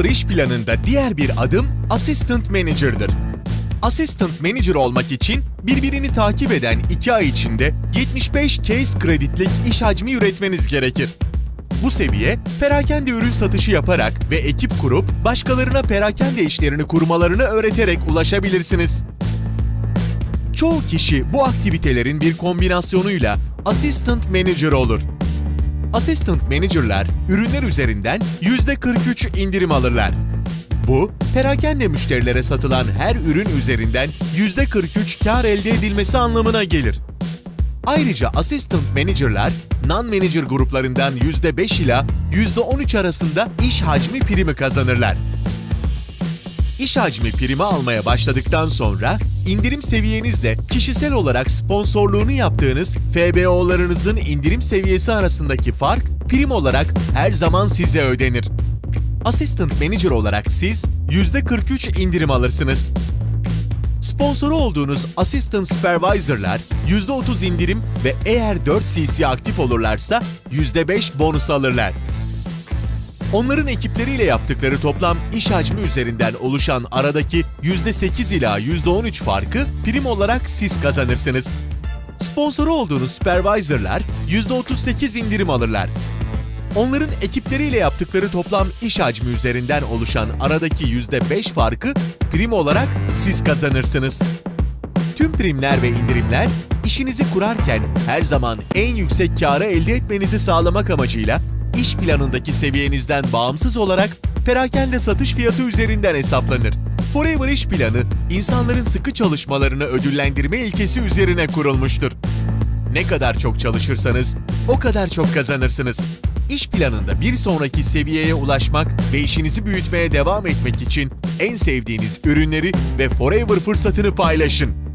Forever iş planında diğer bir adım Assistant Manager'dır. Assistant Manager olmak için birbirini takip eden 2 ay içinde 75 case kreditlik iş hacmi üretmeniz gerekir. Bu seviye, perakende ürün satışı yaparak ve ekip kurup başkalarına perakende işlerini kurmalarını öğreterek ulaşabilirsiniz. Çoğu kişi bu aktivitelerin bir kombinasyonuyla Assistant Manager olur. Assistant Manager'lar ürünler üzerinden %43 indirim alırlar. Bu, perakende müşterilere satılan her ürün üzerinden %43 kar elde edilmesi anlamına gelir. Ayrıca Assistant Manager'lar, Non-Manager gruplarından %5 ila %13 arasında iş hacmi primi kazanırlar. İş hacmi primi almaya başladıktan sonra indirim seviyenizle kişisel olarak sponsorluğunu yaptığınız FBO'larınızın indirim seviyesi arasındaki fark prim olarak her zaman size ödenir. Assistant Manager olarak siz %43 indirim alırsınız. Sponsoru olduğunuz Assistant Supervisor'lar %30 indirim ve eğer 4 CC aktif olurlarsa %5 bonus alırlar. Onların ekipleriyle yaptıkları toplam iş hacmi üzerinden oluşan aradaki %8 ila %13 farkı prim olarak siz kazanırsınız. Sponsoru olduğunuz supervisorlar %38 indirim alırlar. Onların ekipleriyle yaptıkları toplam iş hacmi üzerinden oluşan aradaki %5 farkı prim olarak siz kazanırsınız. Tüm primler ve indirimler işinizi kurarken her zaman en yüksek karı elde etmenizi sağlamak amacıyla iş planındaki seviyenizden bağımsız olarak perakende satış fiyatı üzerinden hesaplanır. Forever iş planı, insanların sıkı çalışmalarını ödüllendirme ilkesi üzerine kurulmuştur. Ne kadar çok çalışırsanız o kadar çok kazanırsınız. İş planında bir sonraki seviyeye ulaşmak ve işinizi büyütmeye devam etmek için en sevdiğiniz ürünleri ve Forever fırsatını paylaşın.